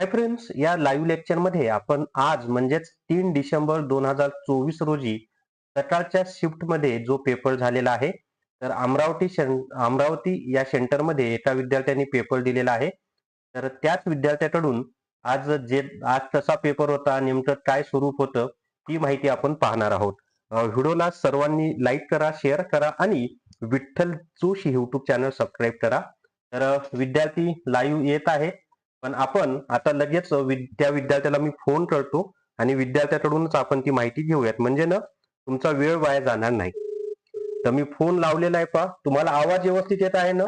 Hi friends या live लेक्चरमध्ये आपण आज म्हणजेच तीन डिसेंबर दोन हजार चोवीस रोजी सकाळच्या शिफ्टमध्ये जो पेपर झालेला आहे तर अमरावती अमरावती या सेंटरमध्ये एका विद्यार्थ्यांनी पेपर दिलेला आहे. तर त्याच विद्यार्थ्याकडून आज जे आज कसा पेपर होता नेमकं काय स्वरूप होतं ती माहिती आपण पाहणार आहोत. व्हिडिओला सर्वांनी लाईक करा शेअर करा आणि Vitthal Joshi YouTube channel subscribe करा. तर विद्यार्थी लाईव्ह येत आहे. पण आपण आता लगेच त्या विद्यार्थ्याला मी फोन करतो आणि विद्यार्थ्याकडूनच आपण ती माहिती घेऊयात. म्हणजे ना तुमचा वेळ वाया जाणार नाही. तर मी फोन लावलेला आहे पा तुम्हाला आवाज व्यवस्थित येत आहे ना?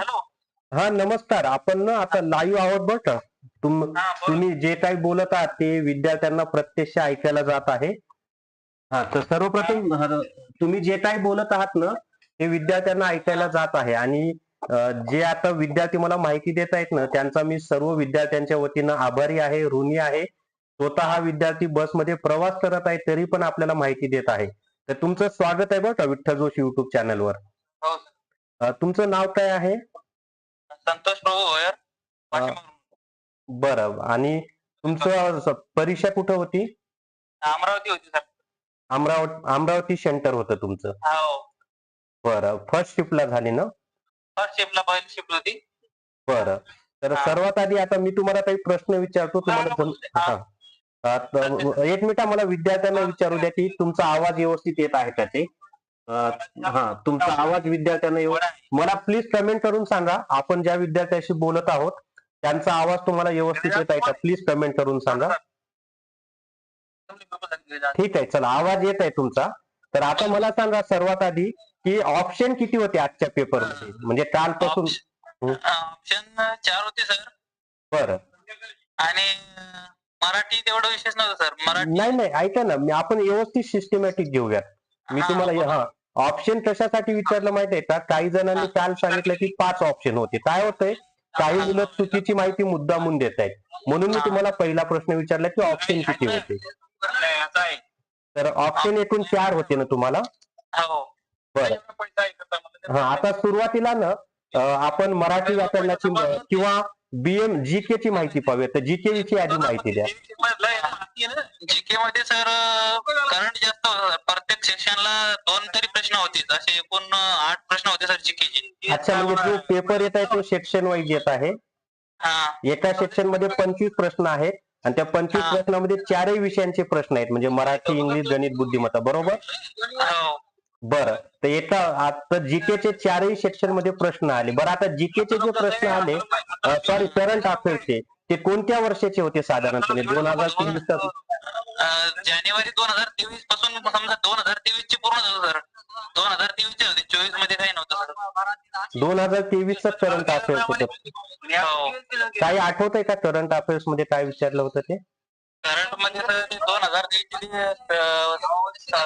हा नमस्कार. आपण ना आता लाईव्ह आहोत बरं का? तुम तुम्ही जे काही बोलत आहात ते विद्यार्थ्यांना प्रत्यक्ष ऐकायला जात आहे. हा तर सर्वप्रथम तुम्ही जे काही बोलत आहात ना ते विद्यार्थ्यांना ऐकायला जात आहे. आणि जे आता विद्यार्थी मला माहिती देत आहेत ना त्यांचा मी सर्व विद्यार्थ्यांच्या वतीनं आभारी आहे ऋणी आहे. स्वतः हा विद्यार्थी बसमध्ये प्रवास करत आहे तरी पण आपल्याला माहिती देत आहे. तर तुमचं स्वागत आहे बरं का विठ्ठल जोशी युट्यूब चॅनलवर हो. तुमचं नाव काय आहे? संतोष वाशिम बरं. आणि तुमचं परीक्षा कुठं होती? अमरावती होती सर. अमरावती अमरावती सेंटर होतं तुमचं. हो. बरं. फर्स्ट शिफ्टला झाली ना? फर्स्ट शिफ्टला पहिली शिफ्ट होती बरं. तर हा. सर्वात आधी आता मी तुम्हाला काही प्रश्न विचारतो तुम्हाला हा, हा. हा. हा, तर एक मिनिट मला विद्यार्थ्यांना विचारू द्या की तुमचा आवाज व्यवस्थित येत आहे का ते? अं, हा तुमचा आवाज विद्यार्थ्यांना येऊ मला प्लीज कमेंट करून सांगा. आपण ज्या विद्यार्थ्याशी बोलत आहोत त्यांचा आवाज तुम्हाला व्यवस्थित येत आहे का? प्लीज कमेंट करून सांगा. ठीक आहे चला. आवाज येत आहे तुमचा. तर आता मला सांगा सर्वात आधी की ऑप्शन किती होते आजच्या पेपरमध्ये म्हणजे कालपासून ऑप्शन चार होते सर बरं आणि मराठी तेवढं विशेष नव्हतं सर मराठी नाही नाही ऐका ना मी आपण व्यवस्थित सिस्टमॅटिक घेऊयात मी हा, तुम्हाला हा ऑप्शन कशासाठी विचारलं माहिती आहे का काही जणांनी काल सांगितलं की पाच ऑप्शन होते काय होतंय काही मुलं चुकीची माहिती मुद्दामून देत आहेत म्हणून मी तुम्हाला पहिला प्रश्न विचारला की ऑप्शन किती होते तर ऑप्शन एकूण चार होते ना तुम्हाला हो बरं. हा आता सुरुवातीला ना आपण मराठी व्याकरणाची किंवा बीएम जीके ची माहिती पाहूया. तर जीके विषयी आधी माहिती द्या. जीके मध्ये सर करंट जास्त प्रत्येक सेक्शनला दोन तरी प्रश्न होते. असे एकूण आठ प्रश्न होते सर जीकेचे अच्छा म्हणजे जो पेपर येत आहे तो सेक्शन वाईज येत आहे. हा. एका सेक्शनमध्ये पंचवीस प्रश्न आहेत आणि त्या पंचवीस. प्रश्नामध्ये चारही विषयांचे प्रश्न आहेत. म्हणजे मराठी इंग्लिश गणित बुद्धिमत्ता. बरोबर? हो. बरं. तर एका आता जीकेचे चारही सेक्शनमध्ये प्रश्न आले. बरं आता जीकेचे जे प्रश्न आले सॉरी करंट अफेअर्सचे ते कोणत्या वर्षाचे होते साधारणपणे? दोन हजार तेवीस जानेवारी दोन हजार तेवीसपासून समजा दोन हजार तेवीस चे पूर्ण झालं सर. दोन हजार तेवीस चे होते चोवीसमध्ये काही नव्हतं दोन हजार तेवीसचं करंट अफेअर्स होतं. काही आठवत आहे का करंट अफेअर्समध्ये काय विचारलं होतं ते? करंट ते दोन हजार तेवीस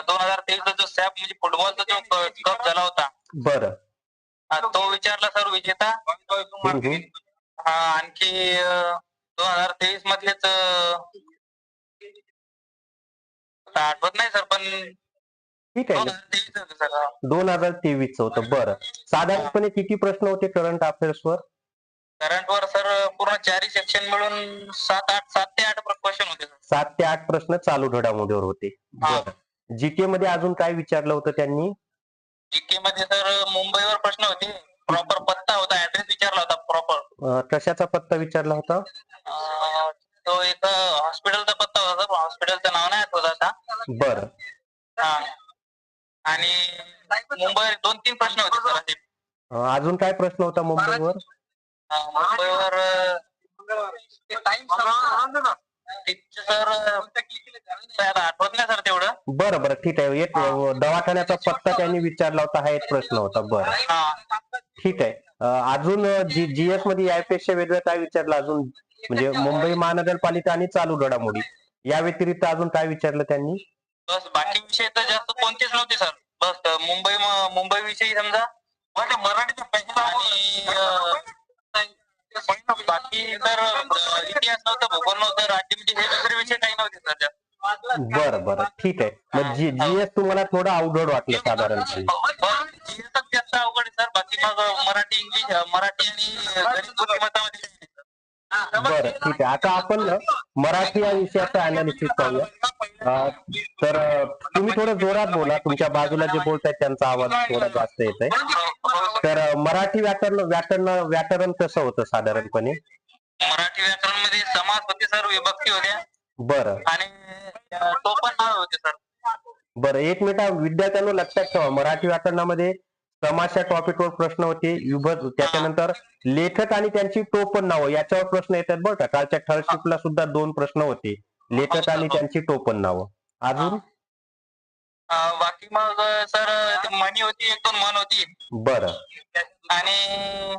दोन हजार तेवीस जो सॅप म्हणजे फुटबॉलचा जो कप झाला होता. बरं. तो विचारला सर विजेता. हा आणखी दोन हजार तेवीस मधलेच आठवत नाही सर पण ठीक आहे. तेवीस. दोन हजार तेवीसचं होतं. बरं. साधारणपणे किती प्रश्न होते करंट अफेअर्स वर करंट वर सर पूर्ण चारही सेक्शन मिळून सात आठ सात ते आठ क्वेश्चन होते सर सात ते आठ प्रश्न चालू घडामोडीवर होते. हा. जीके मध्ये अजून काय विचारलं होतं त्यांनी? जीके मध्ये सर मुंबईवर प्रश्न होते. प्रॉपर पत्ता होता ऍड्रेस विचारला होता प्रॉपर अं, कशाचा पत्ता विचारला होता? तो एक हॉस्पिटलचा पत्ता होता सर हॉस्पिटलचं नाव नाही आठवत आता. बरं. हा. आणि मुंबईवर दोन तीन प्रश्न होते सर असे अजून काय प्रश्न होता मुंबईवर? मुंबईवर सर आता आठवत नाही सर तेवढं. बरं बरं ठीक आहे. एक दवाखान्याचा पत्ता त्यांनी विचारला होता हा एक प्रश्न होता. बरं. ठीक आहे. अजून जी जीएसमध्ये यापेक्षा वेगळं काय विचारलं अजून? म्हणजे मुंबई महानगरपालिका आणि चालू घडामोडी. या व्यतिरिक्त अजून काय विचारलं त्यांनी? बस बाकी विषय तर जास्त कोणतेच नव्हते सर. बस मुंबई मुंबई विषयी समजा. अं, बाकी तर इतिहास नव्हता भूगोल नव्हतं राज्य म्हणजे हे दुसरे विषय काही नव्हते सर जास्त बरं बरं. ठीक आहे. मग जी जीएस तुम्हाला थोडं अवघड वाटलं साधारणपणे. हे तर जास्त अवघड आहे सर. बाकी मग मराठी इंग्लिश मराठी आणि गणित बुद्धिमत्तामध्ये काही नाही, सर. बरं ठीक आहे. आता आपण ना मराठी या विषयाचं अनालिसिस पाहूया अं, तर अं, तुम्ही थोडं जोरात बोला. तुमच्या बाजूला जे बोलतायत त्यांचा आवाज थोडा जास्त येत आहे. तर मराठी व्याकरण व्याकरण व्याकरण कसं होतं साधारणपणे? मराठी व्याकरणमध्ये समास होते सर विभक्ती होत्या. बरं. आणि तो पण नाव होते सर. बरं एक मिनिट विद्यार्थ्यांना लक्षात ठेवा. मराठी व्याकरणामध्ये समास या टॉपिकवर प्रश्न होते विभज त्याच्यानंतर लेखक आणि त्यांची टोपण नावं याच्यावर प्रश्न येतात बरं का? कालच्या थर्डशिपला सुद्धा दोन प्रश्न होते. लेखक आणि त्यांची टोपण नावं. अजून? बाकी मग सर मणी होती एक दोन मन होती. बरं. आणि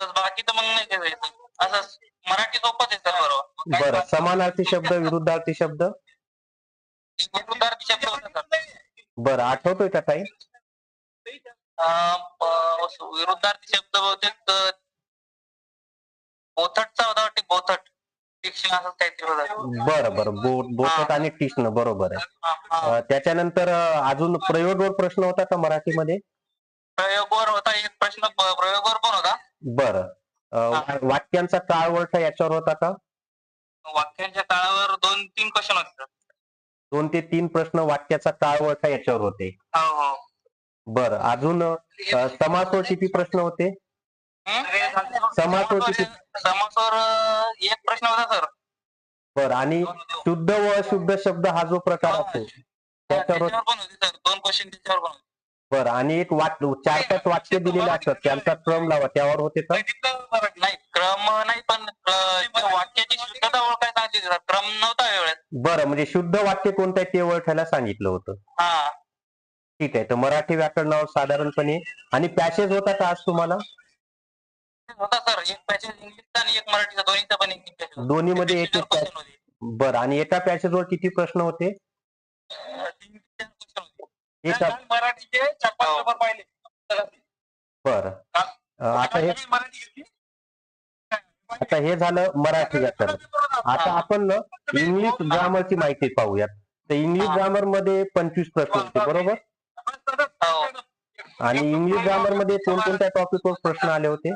बाकी तर मग नाही. असं मराठी सोपंच आहे सर बरोबर. बरं. समानार्थी शब्द विरुद्धार्थी शब्द? विरुद्धार्थी शब्द होता सर. बरं. आठवतोय का काही विरुद्धार्थी शब्द बहुतेक बोथटचा होता वाटते बोथट. तीक्ष्ण असं काहीतरी होता बरं बरं. बो बोथट आणि कृष्ण बरोबर आहे. त्याच्यानंतर अजून प्रयोगवर प्रश्न होता का मराठीमध्ये? प्रयोगवर होता. एक प्रश्न प्रयोगवर पण होता. बरं. वाक्यांचा काळवळठा याच्यावर होता का? वाक्यांच्या काळावर दोन तीन क्वेश्चन होते. सर. दोन ते तीन प्रश्न वाक्याचा काळवळठा याच्यावर होते. हो हो. बरं. अजून समासवर किती प्रश्न होते? समासवर किती समासवर अं, एक प्रश्न होता सर. बरं आणि शुद्ध व अशुद्ध शब्द हा जो प्रकार असतो त्याच्यावर पण होते सर. दोन क्वेश्चन त्याच्यावर पण होते. बरं आणि एक वाक्य चार पाच वाक्य दिलेले असतात त्यांचा क्रम लावा त्यावर होते का? नाही क्रम नाही पण वाक्याची शुद्धता ओळखायला सांगितली सर क्रम नव्हता वेळेस बरं म्हणजे शुद्ध वाक्य कोणतं आहे ते ओळखायला सांगितलं होतं. हा. ठीक आहे तर मराठी व्याकरणावर साधारणपणे आणि पॅसेज होता का आज तुम्हाला? होता सर. एक पॅसेज इंग्लिशचा आणि एक मराठीचा. दोन्हीचा पण एक पॅसेज दोन्ही मध्ये एक एक बरं आणि एका पॅसेजवर किती प्रश्न होते? तीन चार question होते. एका मराठीचे छप्पन हो. पेपर पाहिले. बरं. आता हे मराठी आता हे झालं मराठी व्याकरण आता. आपण ना इंग्लिश ग्रामरची माहिती पाहूयात. तर इंग्लिश ग्रामरमध्ये पंचवीस प्रश्न होते बरोबर? हो. आणि इंग्लिश ग्रामरमध्ये कोणकोणत्या टॉपिकवर प्रश्न आले होते?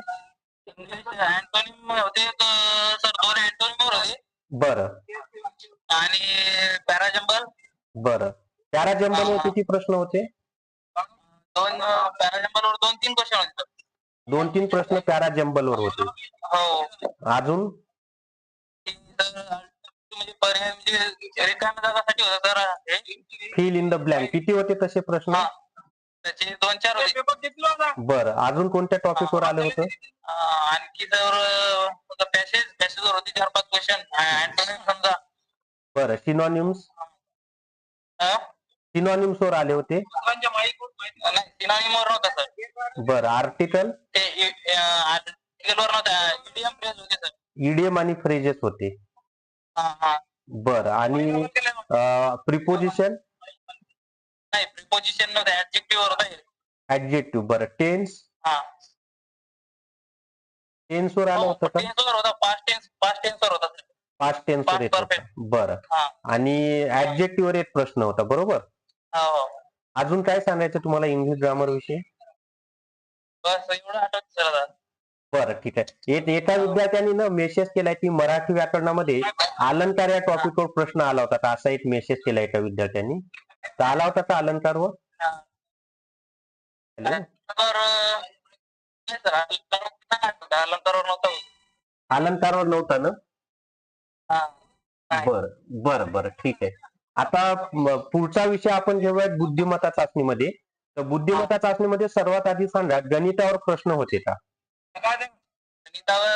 अँटोनिम होते तर सर दोन अँटोनिम होते. बरं. आणि पॅराजंबल बरं. पॅराजंबलवर किती प्रश्न होते? दोन पॅराजंबल वर दोन तीन क्वेश्चन होते. दोन तीन प्रश्न पॅराजंबलवर होते. हो. अजून? म्हणजे पर्याय म्हणजे रिकाम्या जागासाठी होता sir fill in the blank किती होते तसे प्रश्न. त्याचे दोन चार होते. बरं अजून कोणत्या टॉपिकवर आलं होतं? अं, आणखी जर पॅसेज पॅसेज वर होते चार पाच क्वेश्चन अँटोनिम समजा. बरं सिनॉनिम्स अं? सिनॉनिम्स वर आले होते. नाही. सिनॉनिम वर नव्हता सर बरं आर्टिकल ते आर्टिकल वर नव्हता इडियम फ्रेज होते सर इडियम आणि फ्रेजेस होते. हा हा. बरं आणि प्रिपोजिशन नाही प्रिपोजिशन नव्हतं ऍडजेक्टिव्ह वर होता ऍडजेक्टिव्ह बरं. टेन्स हा. टेन्स वर आलं होतं का? टेन्स वर होता. पास्ट टेन्स पास्ट टेन्स वर होता. Sir. पास्ट टेन्स वर Past येत होतं. बरं. हा. आणि ऍडजेक्टिव्ह वर एक प्रश्न होता बरोबर? हो हो. अजून काय सांगायचं तुम्हाला इंग्लिश ग्रामर विषयी? बस एवढं आठवत सर आता बरं ठीक आहे. एक एका विद्यार्थ्यांनी ना मेसेज केलाय की मराठी व्याकरणामध्ये अलंकार या टॉपिकवर प्रश्न आला होता का? असा एक मेसेज केला एका विद्यार्थ्यांनी. तर आला होता का अलंकार आठवत. अलंकारवर नव्हता होत. अलंकारवर नव्हता ना. बर बर बर ठीक आहे. आता पुढचा विषय आपण घेऊयात बुद्धिमत्ता चाचणीमध्ये. तर बुद्धिमत्ता चाचणीमध्ये सर्वात आधी सांगा गणितावर प्रश्न होते का? गणितावर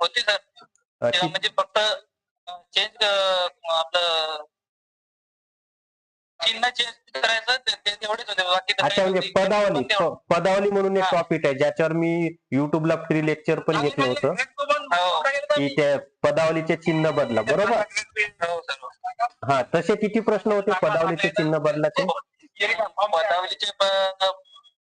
होती सर. म्हणजे फक्त चेंज आपलं चिन्ह चेंज करायचं ते ते तेवढेच होते बाकी तर अच्छा काही म्हणजे नव्हते. पदावली. प- पदावली म्हणून एक हा. टॉपिक आहे ज्याच्यावर मी युट्यूबला फ्री लेक्चर पण घेतलं होतं हो. की त्या पदावलीचे चिन्ह बदला बरोबर हो सर हा तसे किती प्रश्न होते पदावलीचे चिन्ह बदलाचे पदावलीचे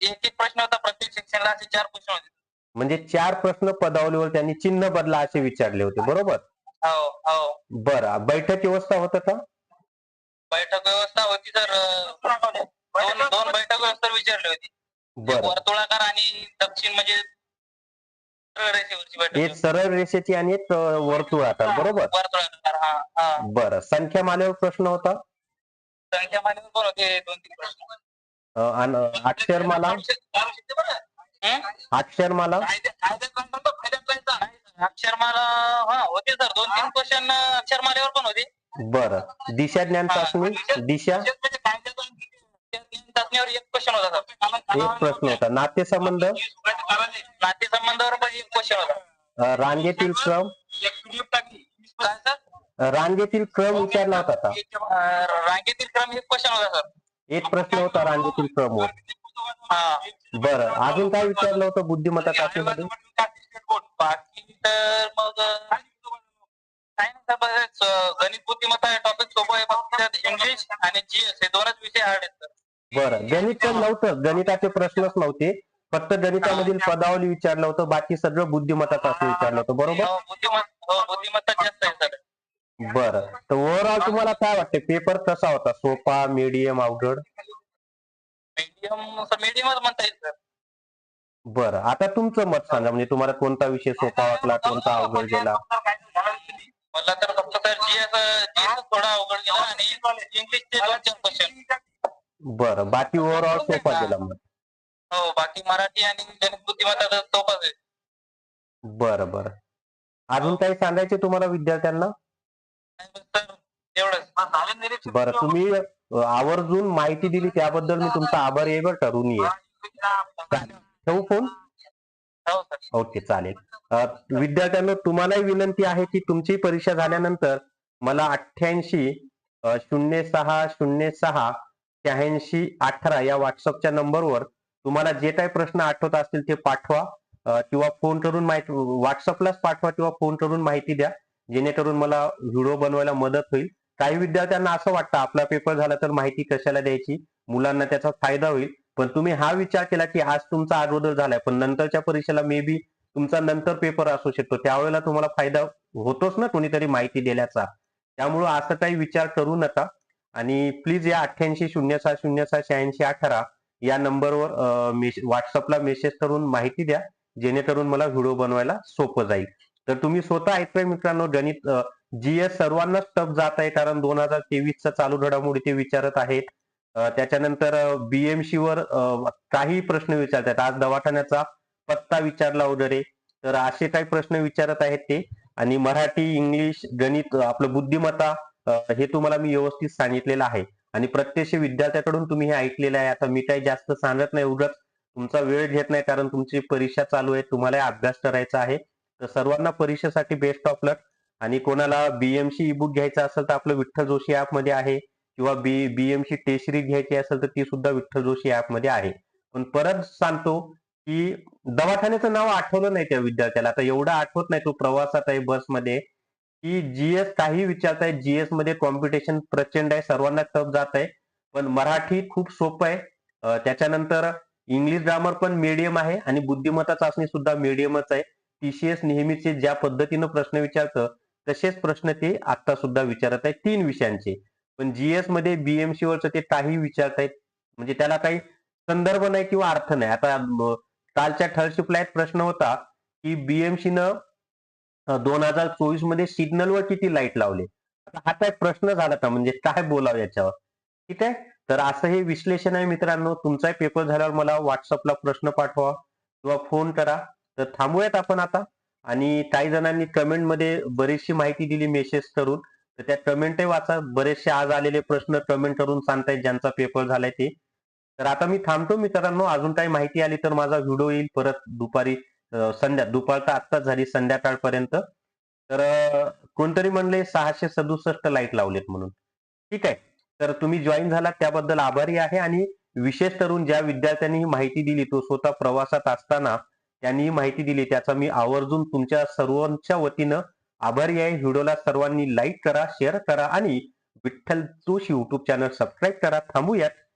एक एक प्रश्न होता प्रत्येक सेक्शनला असे चार प्रश्न होते म्हणजे चार प्रश्न पदावलीवर त्यांनी चिन्ह बदला असे विचारले होते बरोबर हो हो बरं बैठक व्यवस्था होतं का बैठक व्यवस्था होती सर. दोन दोन बैठक व्यवस्था विचारली होती. बरं. वर्तुळाकार आणि दक्षिण म्हणजे सरळ रेषेवरची बैठक एक सरळ रेषेची आणि एक अं, वर्तुळाकार बरोबर? वर्तुळाकार हा हा. बरं. संख्या मालेवर प्रश्न होता? संख्या मानेवर पण होते? दोन तीन प्रश्न. अं, आणि अक्षरमाला? अक्षरमाला? अक्षरमाला हा होते सर. दोन तीन क्वेश्चन अक्षरमालेवर पण होते. बरं. दिशा ज्ञान चाचणी? दिशा? चाचणीवर एक क्वेश्चन होता सर. एक प्रश्न होता. नातेसंबंध? नाते संबंधावर पण एक क्वेश्चन होता. अं, रांगेतील क्रम काय सर? अं, रांगेतील क्रम विचारला होता का अं, रांगेतील क्रम एक क्वेश्चन होता सर. एक प्रश्न होता रांगेतील क्रमवर. हा. बरं. अजून काय विचारलं होतं बुद्धिमत्ता चाचणीमध्ये? बाकी तर मग नाही सर गणित बुद्धिमत्ता टॉपिक सोपं आहे फक्त त्यात इंग्लिश आणि जीएस हे दोनच विषय हार्ड आहेत सर बरं. गणित तर नव्हतं. गणिताचे प्रश्नच नव्हते. फक्त गणितामधील पदावली विचारलं होतं. बाकी सगळं बुद्धिमत्ता चाचणी विचारलं होतं. बरोबर? हो, बुद्धिमत्ता हो, बुद्धिमत्ता जास्त आहे सर बरं. तर ओव्हरऑल तुम्हाला काय वाटतं पेपर कसा होता? सोपा मीडियम अवघड? मीडियम सर मीडियमच म्हणता येईल सर. बरं. आता तुमचं मत सांगा म्हणजे तुम्हाला कोणता विषय सोपा वाटला कोणता अवघड गेला? मला तर फक्त सर जीएस जीएस थोडा अवघड गेला आणि इंग्लिशचे दोन चार क्वेश्चन बरं. बाकी ओव्हरऑल सोपा गेला मग. हो बाकी मराठी आणि गणित बुद्धिमत्ता सोपाच आहे. बरं बरं. अजून काही सांगायचे तुम्हाला विद्यार्थ्यांना? एवढंच. बरं तुम्ही आवर्जून माहिती दिली त्याबद्दल मी तुमचा आभारी आहे बरं ऋणी आहे. ठेवू फोन हो ओके चालेल. विद्यार्थ्यांनो तुम्हालाही विनंती आहे की तुमची परीक्षा झाल्यानंतर मला अठ्ठ्याऐंशी शून्य सहा शून्य सहा शहाऐंशी अठरा या व्हॉट्सअपच्या नंबरवर तुम्हाला जे काही प्रश्न आठवत असतील ते पाठवा. किंवा फोन करून माहिती व्हॉट्सअपलाच पाठवा किंवा फोन करून माहिती द्या. जेणेकरून मला व्हिडिओ बनवायला मदत होईल. काही विद्यार्थ्यांना असं वाटतं आपला पेपर झाला तर माहिती कशाला द्यायची? मुलांना त्याचा फायदा होईल. पण तुम्ही हा विचार केला की आज तुमचा अगोदर झालाय पण नंतरच्या परीक्षेला मे बी तुमचा नंतर पेपर असू शकतो. त्यावेळेला तुम्हाला फायदा होतोच ना कोणीतरी माहिती दिल्याचा. त्यामुळं असा काही विचार करू नका. आणि प्लीज या अठ्ठ्याऐंशी शून्य सहा शून्य सहा शहाऐंशी अठरा या नंबरवर व्हॉट्सअपला मेसेज करून माहिती द्या जेणेकरून मला व्हिडिओ बनवायला सोपं जाईल. तर तुम्ही स्वतः ऐकताय मित्रांनो गणित जीएस सर्वांनाच टफ जात आहे कारण दोन हजार तेवीसचा चालू घडामोडी ते विचारत आहेत. त्याच्यानंतर बीएमसी वर काही प्रश्न विचारतात. आज दवाखान्याचा पत्ता विचारला वगैरे. तर असे काही प्रश्न विचारत आहेत ते. आणि मराठी इंग्लिश गणित आपलं बुद्धिमत्ता हे तुम्हाला मी व्यवस्थित सांगितलेलं आहे. आणि प्रत्यक्ष विद्यार्थ्याकडून तुम्ही हे ऐकलेलं आहे. आता मी काही जास्त सांगत नाही. उगाच तुमचा वेळ घेत नाही कारण तुमची परीक्षा चालू आहे. तुम्हाला अभ्यास करायचा आहे. तर सर्वांना परीक्षेसाठी बेस्ट ऑफ लक आणि कोणाला बीएमसी ई बुक घ्यायचं असेल तर आपलं विठ्ठल जोशी ऍपमध्ये आहे. किंवा बी बीएमसी टेस्टरी घ्यायची असेल तर ती सुद्धा विठ्ठल जोशी ऍपमध्ये आहे. पण परत सांगतो की दवाखान्याचं नाव आठवलं नाही त्या विद्यार्थ्याला. आता एवढं आठवत नाही तो प्रवासात आहे बसमध्ये की जीएस काही विचारताय जीएसमध्ये कॉम्पिटिशन प्रचंड आहे सर्वांना टफ जात आहे. पण मराठी खूप सोपं आहे. त्याच्यानंतर इंग्लिश ग्रामर पण मीडियम आहे आणि बुद्धिमत्ता चाचणी सुद्धा मीडियमच आहे. टीसीएस नेहमीचे ज्या पद्धतीनं प्रश्न विचारतं तसेच प्रश्न ते आता सुद्धा विचारत आहे तीन विषयांचे. पण जीएसमध्ये बीएमसी वरच ते काही विचारतायत म्हणजे त्याला काही संदर्भ नाही किंवा अर्थ नाही. आता कालच्या ठरशिपला एक प्रश्न होता की बीएमसी न दोन हजार चोवीसमध्ये सिग्नलवर किती लाइट लावले? आता हा काय प्रश्न झाला का? म्हणजे काय बोलावं याच्यावर? ठीक आहे? तर असं हे विश्लेषण आहे मित्रांनो. तुमचाही पेपर झाल्यावर मला व्हॉट्सअपला प्रश्न पाठवा किंवा फोन करा. तर थांबूयात आपण आता. आणि काही जणांनी कमेंटमध्ये बरीचशी माहिती दिली मेसेज करून. तर त्या कमेंटही वाचा. बरेचसे आज आलेले प्रश्न कमेंट करून सांगतायत ज्यांचा पेपर झालाय ते. तर आता मी थांबतो मित्रांनो. अजून काही माहिती आली तर माझा व्हिडिओ येईल परत दुपारी संध्या दुपार तर आत्ताच झाली संध्याकाळपर्यंत. तर कोणतरी म्हणले सहाशे सदुसष्ट लाइट लावलेत म्हणून. ठीक आहे. तर तुम्ही जॉईन झालात त्याबद्दल आभारी आहे आणि विशेष करून ज्या विद्यार्थ्यांनी ही माहिती दिली तो स्वतः प्रवासात असताना त्यांनी ही माहिती दिली. त्याचा मी आवर्जून तुमच्या सर्वांच्या वतीनं आभारी आहे. व्हिडिओला सर्वांनी लाईक करा शेअर करा आणि Vitthal Joshi YouTube channel subscribe करा. थांबूयात.